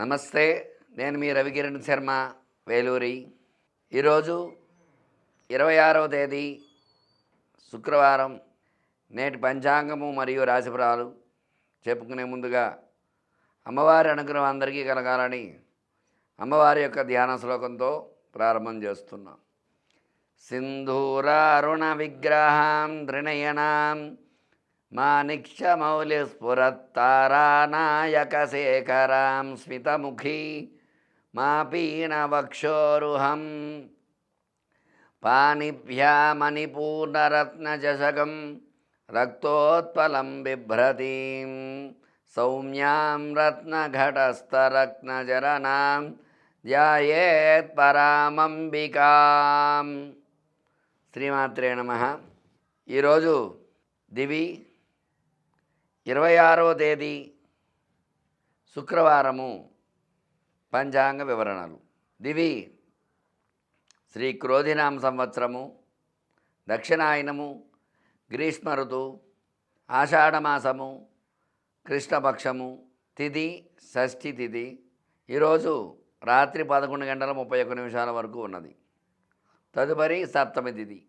నమస్తే నేను మీ రవికిరణ్ శర్మ వేలూరి. ఈరోజు ఇరవై ఆరవ తేదీ శుక్రవారం నేటి పంచాంగము మరియు రాశిఫలాలు చెప్పుకునే ముందుగా అమ్మవారి అనుగ్రహం అందరికీ కలగాలని అమ్మవారి యొక్క ధ్యాన శ్లోకంతో ప్రారంభం చేస్తున్నాం. సింధూరారుణ విగ్రహాం త్రినయనాం మాణిక్యమౌలిస్ఫురత్తారానాయకశేఖరాం స్మితముఖీ మా పీనవక్షోరుహం పానిభ్యామణిపూర్ణరత్నజశకం రక్తోత్పలం బిభ్రతీం. సౌమ్యాం రత్నఘటస్థరత్నజరనాం ధ్యాయేత్ పరామంబికాం. శ్రీమాత్రే నమ. ఈరోజు దివి ఇరవై ఆరో తేదీ శుక్రవారము పంచాంగ వివరణలు. దివి శ్రీ క్రోధినామ సంవత్సరము దక్షిణాయనము గ్రీష్మ ఋతువు ఆషాఢమాసము కృష్ణపక్షము తిథి షష్ఠి తిథి ఈరోజు రాత్రి పదకొండు గంటల ముప్పై ఒక్క నిమిషాల వరకు ఉన్నది. తదుపరి సప్తమి తిథి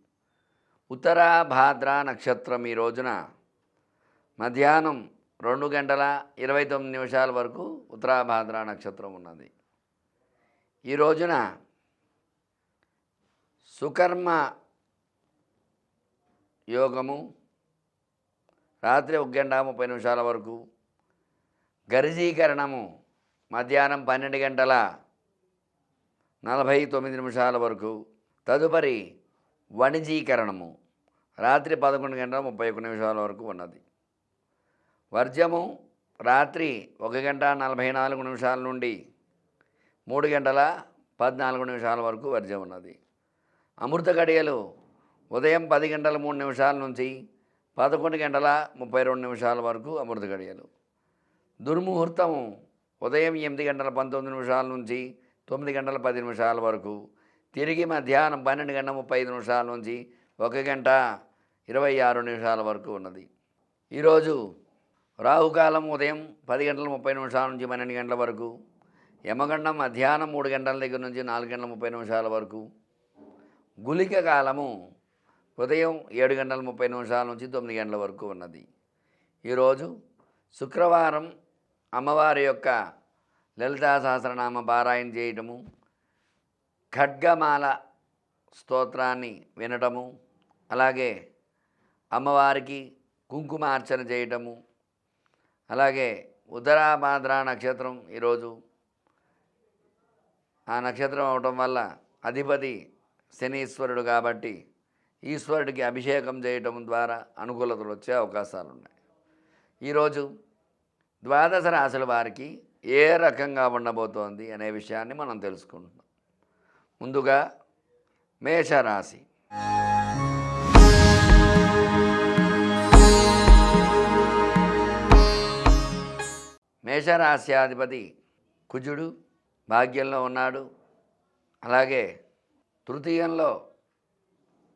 ఉత్తర భాద్ర నక్షత్రం ఈ రోజున మధ్యాహ్నం రెండు గంటల ఇరవై తొమ్మిది నిమిషాల వరకు ఉత్తరాభాద్ర నక్షత్రం ఉన్నది. ఈ రోజున సుకర్మ యోగము రాత్రి ఒక గంట ముప్పై నిమిషాల వరకు గరిజీకరణము మధ్యాహ్నం పన్నెండు గంటల నలభై తొమ్మిది నిమిషాల వరకు తదుపరి వణిజీకరణము రాత్రి పదకొండు గంటల ముప్పై ఒక్క నిమిషాల వరకు ఉన్నది. వర్జము రాత్రి ఒక గంట నలభై నాలుగు నిమిషాల నుండి మూడు గంటల పద్నాలుగు నిమిషాల వరకు వర్జం ఉన్నది. అమృత గడియలు ఉదయం పది గంటల మూడు నిమిషాల నుంచి పదకొండు గంటల ముప్పై రెండు నిమిషాల వరకు అమృత గడియలు. దుర్ముహూర్తం ఉదయం ఎనిమిది గంటల పంతొమ్మిది నిమిషాల నుంచి తొమ్మిది గంటల పది నిమిషాల వరకు తిరిగి మధ్యాహ్నం పన్నెండు గంటల ముప్పై ఐదు నిమిషాల నుంచి ఒక గంట ఇరవై ఆరు నిమిషాల వరకు ఉన్నది. ఈరోజు రాహుకాలం ఉదయం పది గంటల ముప్పై నిమిషాల నుంచి పన్నెండు గంటల వరకు యమగండం మధ్యాహ్నం మూడు గంటల దగ్గర నుంచి నాలుగు గంటల ముప్పై నిమిషాల వరకు గులిక కాలము ఉదయం ఏడు గంటల ముప్పై నిమిషాల నుంచి తొమ్మిది గంటల వరకు ఉన్నది. ఈరోజు శుక్రవారం అమ్మవారి యొక్క లలితా సహస్రనామ పారాయణ చేయటము ఖడ్గమాల స్తోత్రాన్ని వినటము అలాగే అమ్మవారికి కుంకుమార్చన చేయటము అలాగే ఉత్తరాభాద్ర నక్షత్రం ఈరోజు. ఆ నక్షత్రం అవటం వల్ల అధిపతి శనీశ్వరుడు కాబట్టి ఈశ్వరుడికి అభిషేకం చేయటం ద్వారా అనుకూలతలు వచ్చే అవకాశాలు ఉన్నాయి ఈరోజు ద్వాదశ రాశుల వారికి ఏ రకంగా ఉండబోతోంది అనే విషయాన్ని మనం తెలుసుకుంటున్నాం. ముందుగా మేషరాశి. మేషరాశ్యాధిపతి కుజుడు భాగ్యంలో ఉన్నాడు. అలాగే తృతీయంలో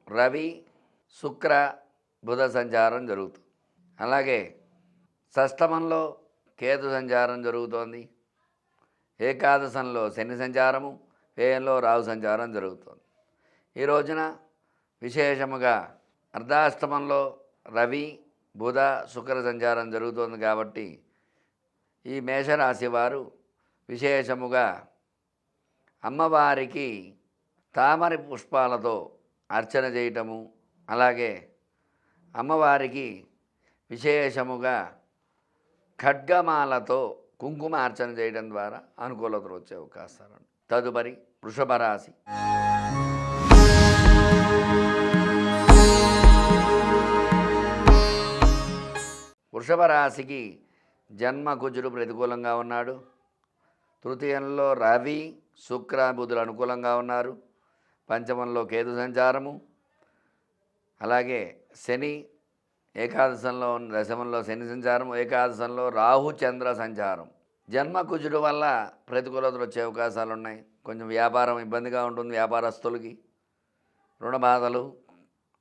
రవి శుక్ర బుధ సంచారం జరుగుతుంది అలాగే షష్టమంలో కేతు సంచారం జరుగుతోంది. ఏకాదశంలో శని సంచారము వ్యయంలో రాహు సంచారం జరుగుతోంది. ఈ రోజున విశేషముగా అర్ధాష్టమంలో రవి బుధ శుక్ర సంచారం జరుగుతోంది కాబట్టి ఈ మేషరాశి వారు విశేషముగా అమ్మవారికి తామర పుష్పాలతో అర్చన చేయటము అలాగే అమ్మవారికి విశేషముగా ఖడ్గమాలతో కుంకుమ అర్చన చేయడం ద్వారా అనుకూలతలు వచ్చే అవకాశాలు తదుపరి వృషభ రాశి. వృషభ రాశికి జన్మ కుజుడు ప్రతికూలంగా ఉన్నాడు. తృతీయంలో రవి శుక్ర బుధులు అనుకూలంగా ఉన్నారు. పంచమంలో కేతు సంచారము. అలాగే శని ఏకాదశంలో ఉన్న దశమంలో శని సంచారం ఏకాదశంలో రాహు చంద్ర సంచారం. జన్మ కుజుడు వల్ల ప్రతికూలతలు వచ్చే అవకాశాలు ఉన్నాయి కొంచెం వ్యాపారం ఇబ్బందిగా ఉంటుంది వ్యాపారస్తులకి. రుణ బాధలు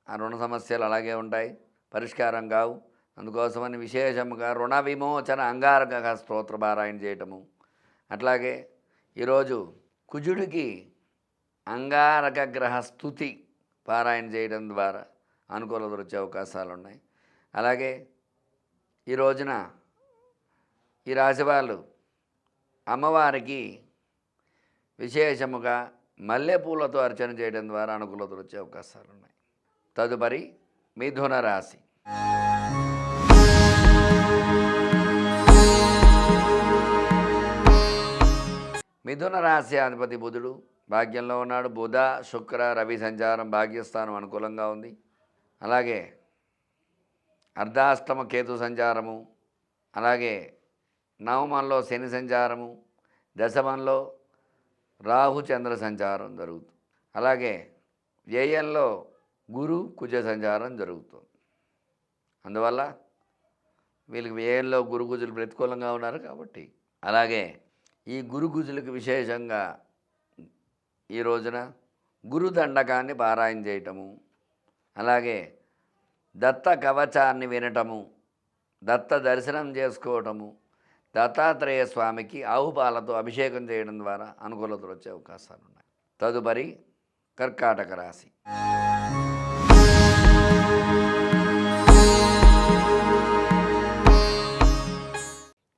ఆ రుణ సమస్యలు అలాగే ఉంటాయి. పరిష్కారం కావు. అందుకోసమని విశేషముగా రుణ విమోచన అంగారక స్తోత్ర పారాయణ చేయటము. అట్లాగే ఈరోజు కుజుడికి అంగారక గ్రహ స్థుతి పారాయణ చేయడం ద్వారా అనుకూలత వచ్చే అవకాశాలు ఉన్నాయి అలాగే ఈ రోజున ఈ రాశి వాళ్ళు అమ్మవారికి విశేషముగా మల్లెపూలతో అర్చన చేయడం ద్వారా అనుకూలతలు వచ్చే అవకాశాలు ఉన్నాయి తదుపరి మిథున రాశి. మిథున రాశి అధిపతి బుధుడు. భాగ్యంలో ఉన్నాడు. బుధ శుక్ర రవి సంచారం భాగ్యస్థానం అనుకూలంగా ఉంది. అలాగే అర్ధాష్టమ కేతు సంచారము. అలాగే నవమంలో శని సంచారము. దశమంలో రాహు చంద్ర సంచారం జరుగుతుంది అలాగే వ్యయంలో గురు కుజ సంచారం జరుగుతుంది. అందువల్ల వీళ్ళకి వ్యయంలో గురు కుజులు ప్రతికూలంగా ఉన్నారు కాబట్టి. అలాగే ఈ గురుగుజులకు విశేషంగా ఈ రోజున గురుదండకాన్ని పారాయణ చేయటము అలాగే దత్త కవచాన్ని వినటము దత్త దర్శనం చేసుకోవటము దత్తాత్రేయ స్వామికి ఆహుపాలతో అభిషేకం చేయడం ద్వారా అనుకూలతలు వచ్చే అవకాశాలు ఉన్నాయి. తదుపరి కర్కాటక రాశి.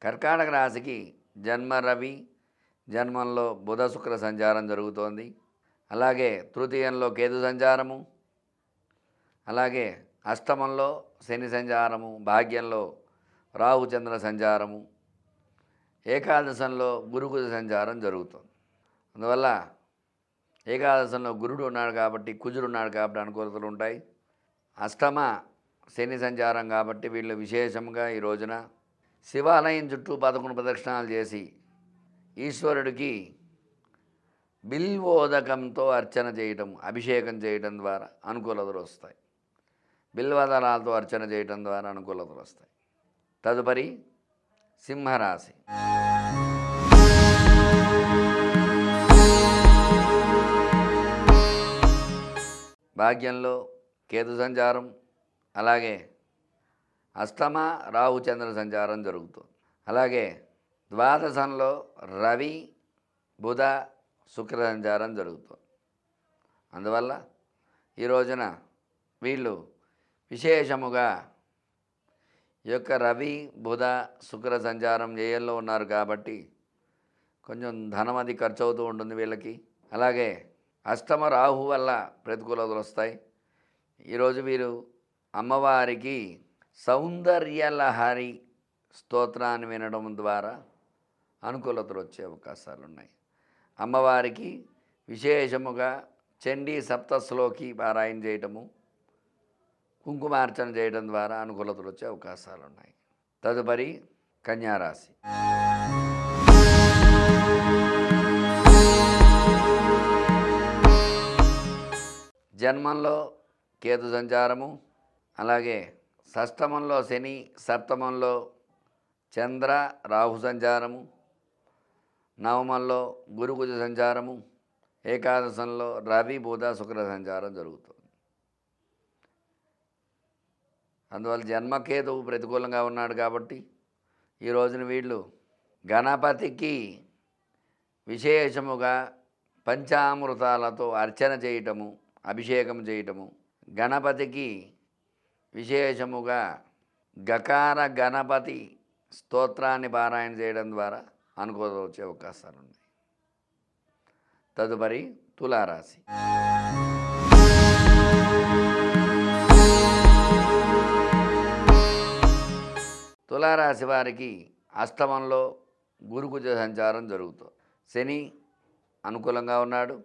కర్కాటక రాశికి జన్మ రవి జన్మంలో బుధ శుక్ర సంచారం జరుగుతోంది. అలాగే తృతీయంలో కేతు సంచారము అలాగే అష్టమంలో శని సంచారము భాగ్యంలో రాహుచంద్ర సంచారము ఏకాదశంలో గురుకుజ సంచారం జరుగుతుంది. అందువల్ల ఏకాదశంలో గురుడు ఉన్నాడు కాబట్టి కుజుడు ఉన్నాడు కాబట్టి అనుకూలతలు ఉంటాయి. అష్టమ శని సంచారం కాబట్టి వీళ్ళు విశేషంగా ఈ రోజున శివాలయం చుట్టూ పదకొండు ప్రదక్షిణాలు చేసి ఈశ్వరుడికి బిల్వోదకంతో అర్చన చేయటం అభిషేకం చేయటం ద్వారా అనుకూలతలు వస్తాయి. బిల్వదలాలతో అర్చన చేయటం ద్వారా అనుకూలతలు వస్తాయి. తదుపరి సింహరాశి. భాగ్యంలో కేతు సంచారం అలాగే అష్టమ రాహు చంద్ర సంచారం జరుగుతుంది. అలాగే ద్వాదశంలో రవి బుధ శుక్ర సంచారం జరుగుతుంది. అందువల్ల ఈ రోజున వీళ్ళు విశేషముగా ఈ యొక్క రవి బుధ శుక్ర సంచారం జయల్లో ఉన్నారు కాబట్టి కొంచెం ధనం అది ఖర్చు అవుతూ ఉంటుంది వీళ్ళకి. అలాగే అష్టమ రాహు వల్ల ప్రతికూలతలు వస్తాయి. ఈరోజు వీరు అమ్మవారికి సౌందర్యలహరి స్తోత్రాన్ని వినడం ద్వారా అనుకూలతలు వచ్చే అవకాశాలు ఉన్నాయి అమ్మవారికి విశేషముగా చండీ సప్తశ్లోకి పారాయణ చేయటము కుంకుమార్చన చేయడం ద్వారా అనుకూలతలు వచ్చే అవకాశాలు ఉన్నాయి తదుపరి కన్యారాశి. జన్మంలో కేతు సంచారము అలాగే షష్టమంలో శని సప్తమంలో చంద్ర రాహు సంచారము నవమంలో గురుకుజ సంచారము ఏకాదశంలో రవి బుధ శుక్ర సంచారం జరుగుతుంది. అందువల్ల జన్మకేతువు ప్రతికూలంగా ఉన్నాడు కాబట్టి ఈ రోజున వీళ్ళు గణపతికి విశేషముగా పంచామృతాలతో అర్చన చేయటము అభిషేకం చేయటము గణపతికి విశేషముగా గకార గణపతి స్తోత్రాన్ని పారాయణ చేయడం ద్వారా అనుకూల వచ్చే అవకాశాలు ఉన్నాయి. తదుపరి తులారాశి. తులారాశి వారికి అష్టమంలో గురుకుజ సంచారం జరుగుతుంది. శని అనుకూలంగా ఉన్నాడు.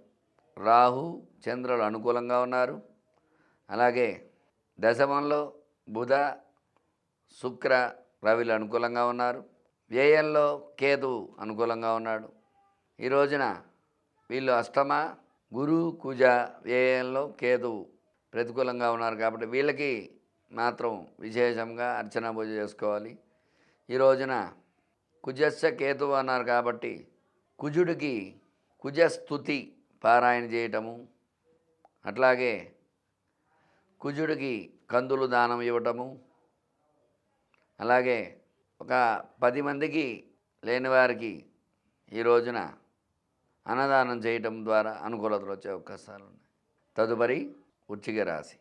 రాహు చంద్రులు అనుకూలంగా ఉన్నారు. అలాగే దశమంలో బుధ శుక్ర రవిలు అనుకూలంగా ఉన్నారు. వ్యయంలో కేతు అనుకూలంగా ఉన్నాడు. ఈ రోజున వీళ్ళు అష్టమ గురు కుజ వ్యయంలో కేతు ప్రతికూలంగా ఉన్నారు కాబట్టి వీళ్ళకి మాత్రం విశేషంగా అర్చన పూజ చేసుకోవాలి. ఈ రోజున కుజస్య కేతు అన్నారు కాబట్టి కుజుడికి కుజస్థుతి పారాయణ చేయటము అట్లాగే కుజుడికి కందులు దానం ఇవ్వటము. అలాగే ఒక పది మందికి లేని వారికి ఈ రోజున అన్నదానం చేయటం ద్వారా అనుకూలతలు వచ్చే అవకాశాలు ఉన్నాయి. తదుపరి వృచ్చిక రాశి.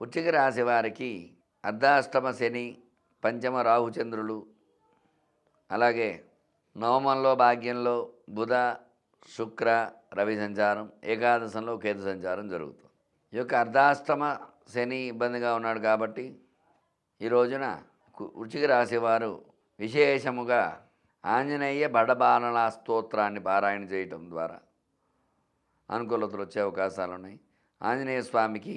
వృచ్చిక రాశి వారికి అర్ధాష్టమ శని పంచమ రాహుచంద్రులు అలాగే నవమంలో భాగ్యంలో బుధ శుక్ర రవి సంచారం ఏకాదశంలో కేతు సంచారం జరుగుతుంది. ఈ యొక్క అర్ధాష్టమ శని ఇబ్బందిగా ఉన్నాడు కాబట్టి ఈ రోజున వృచిక రాశివారు విశేషముగా ఆంజనేయ బడబాలన స్తోత్రాన్ని పారాయణ చేయటం ద్వారా అనుకూలతలు వచ్చే అవకాశాలు ఉన్నాయి. ఆంజనేయ స్వామికి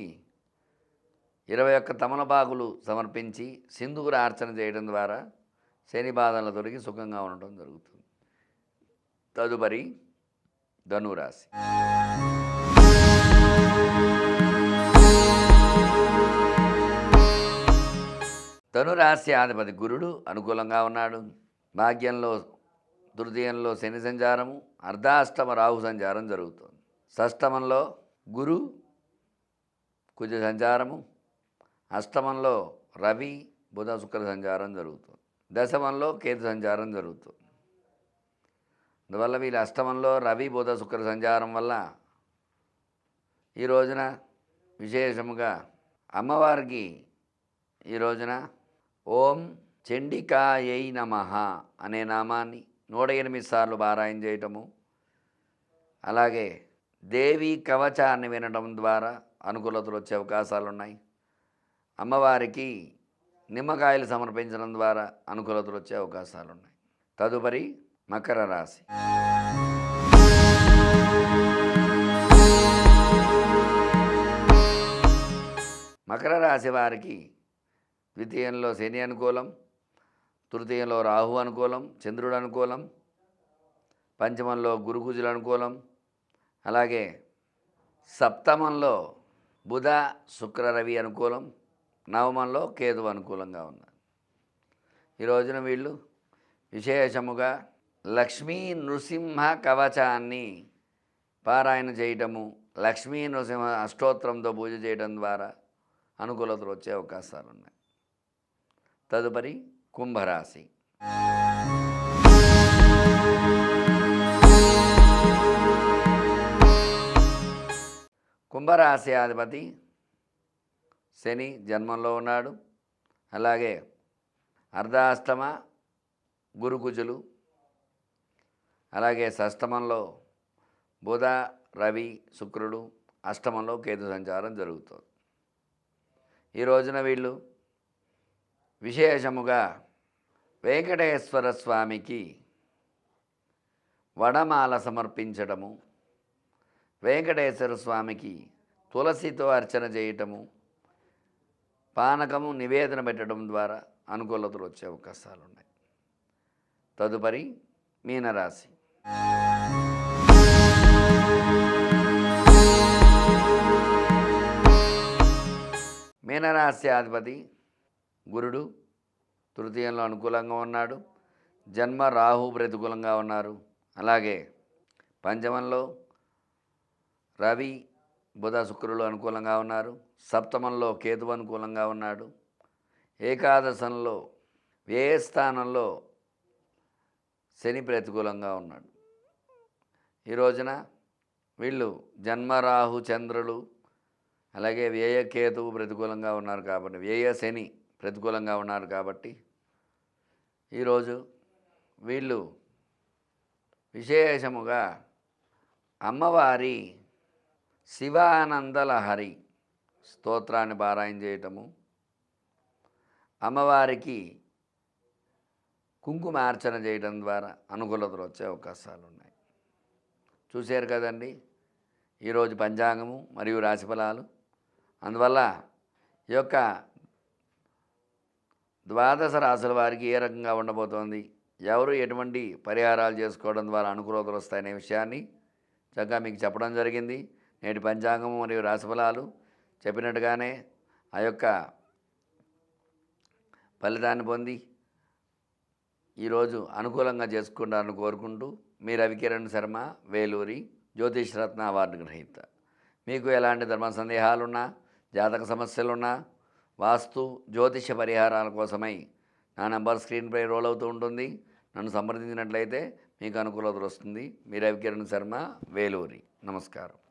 ఇరవై ఒక్క తమలపాకులు సమర్పించి సింధూర అర్చన చేయడం ద్వారా శని బాధల దొరికి సుఖంగా ఉండటం జరుగుతుంది. తదుపరి ధనురాశి. ధనురాశి అధిపతి గురుడు అనుకూలంగా ఉన్నాడు. భాగ్యంలో తృతీయంలో శని సంచారము అర్ధాష్టమ రాహు సంచారం జరుగుతుంది. షష్టమంలో గురు కుజ సంచారము అష్టమంలో రవి బుధ శుక్ర సంచారం జరుగుతుంది. దశమంలో కేతు సంచారం జరుగుతుంది అందువల్ల వీళ్ళ అష్టమంలో రవి బుధ శుక్ర సంచారం వల్ల ఈ రోజున విశేషముగా అమ్మవారికి ఈ రోజున ఓం చండికాయై నమ అనే నామాన్ని నూట ఎనిమిది సార్లు పారాయణ చేయటము అలాగే దేవి కవచాన్ని వినడం ద్వారా అనుకూలతలు వచ్చే అవకాశాలు ఉన్నాయి అమ్మవారికి నిమ్మకాయలు సమర్పించడం ద్వారా అనుకూలతలు వచ్చే అవకాశాలు ఉన్నాయి తదుపరి మకర రాశి. మకర రాశి వారికి ద్వితీయంలో శని అనుకూలం తృతీయంలో రాహు అనుకూలం చంద్రుడు అనుకూలం పంచమంలో గురుకుజులు అనుకూలం అలాగే సప్తమంలో బుధ శుక్ర రవి అనుకూలం నవమంలో కేతు అనుకూలంగా ఉన్నారు ఈ రోజున వీళ్ళు విశేషముగా లక్ష్మీ నృసింహ కవచాన్ని పారాయణ చేయటము లక్ష్మీ నృసింహ అష్టోత్తరంతో పూజ చేయడం ద్వారా అనుకూలతలు వచ్చే అవకాశాలు ఉన్నాయి తదుపరి కుంభరాశి. కుంభరాశి అధిపతి శని జన్మంలో ఉన్నాడు. అలాగే అర్ధాష్టమ గురుకుజులు అలాగే షష్టమంలో బుధ రవి శుక్రుడు అష్టమంలో కేతు సంచారం జరుగుతుంది. ఈ రోజున వీళ్ళు విశేషముగా వెంకటేశ్వర స్వామికి వడమాల సమర్పించడము వెంకటేశ్వర స్వామికి తులసితో అర్చన చేయటము పానకము నివేదన పెట్టడం ద్వారా అనుకూలతలు వచ్చే అవకాశాలు ఉన్నాయి తదుపరి మీనరాశి. మీనరాశి అధిపతి గురుడు తృతీయంలో అనుకూలంగా ఉన్నాడు. జన్మ రాహు ప్రతికూలంగా ఉన్నారు. అలాగే పంచమంలో రవి బుధ శుక్రులు అనుకూలంగా ఉన్నారు. సప్తమంలో కేతు అనుకూలంగా ఉన్నాడు. ఏకాదశంలో ఏ స్థానంలో శని ప్రతికూలంగా ఉన్నాడు. ఈ రోజున వీళ్ళు జన్మరాహు చంద్రులు అలాగే వ్యయ కేతువు ప్రతికూలంగా ఉన్నారు కాబట్టి వ్యయ శని ప్రతికూలంగా ఉన్నారు కాబట్టి ఈరోజు వీళ్ళు విశేషముగా అమ్మవారి శివానందలహరి స్తోత్రాన్ని పారాయణ చేయటము. అమ్మవారికి కుంకుమార్చన చేయడం ద్వారా అనుకూలతలు వచ్చే అవకాశాలు ఉన్నాయి చూశారు కదండి? ఈరోజు పంచాంగము మరియు రాశిఫలాలు అందువల్ల ఈ యొక్క ద్వాదశ రాశుల వారికి ఏ రకంగా ఉండబోతోంది? ఎవరు ఎటువంటి పరిహారాలు చేసుకోవడం ద్వారా అనుకూలతలు వస్తాయనే విషయాన్ని చక్కగా మీకు చెప్పడం జరిగింది. నేటి పంచాంగము మరియు రాశిఫలాలు చెప్పినట్టుగానే ఆ యొక్క ఫలితాన్ని పొంది ఈరోజు అనుకూలంగా చేసుకుంటారని కోరుకుంటూ మీ రవికిరణ్ శర్మ వేలూరి జ్యోతిష్ రత్న అవార్డు గ్రహీత. మీకు ఎలాంటి ధర్మ సందేహాలున్నా జాతక సమస్యలున్నా వాస్తు జ్యోతిష పరిహారాల కోసమై నా నంబర్ స్క్రీన్పై రోల్ అవుతూ ఉంటుంది. నన్ను సంప్రదించినట్లయితే మీకు అనుకూలత వస్తుంది. మీ రవికిరణ్ శర్మ వేలూరి. నమస్కారం.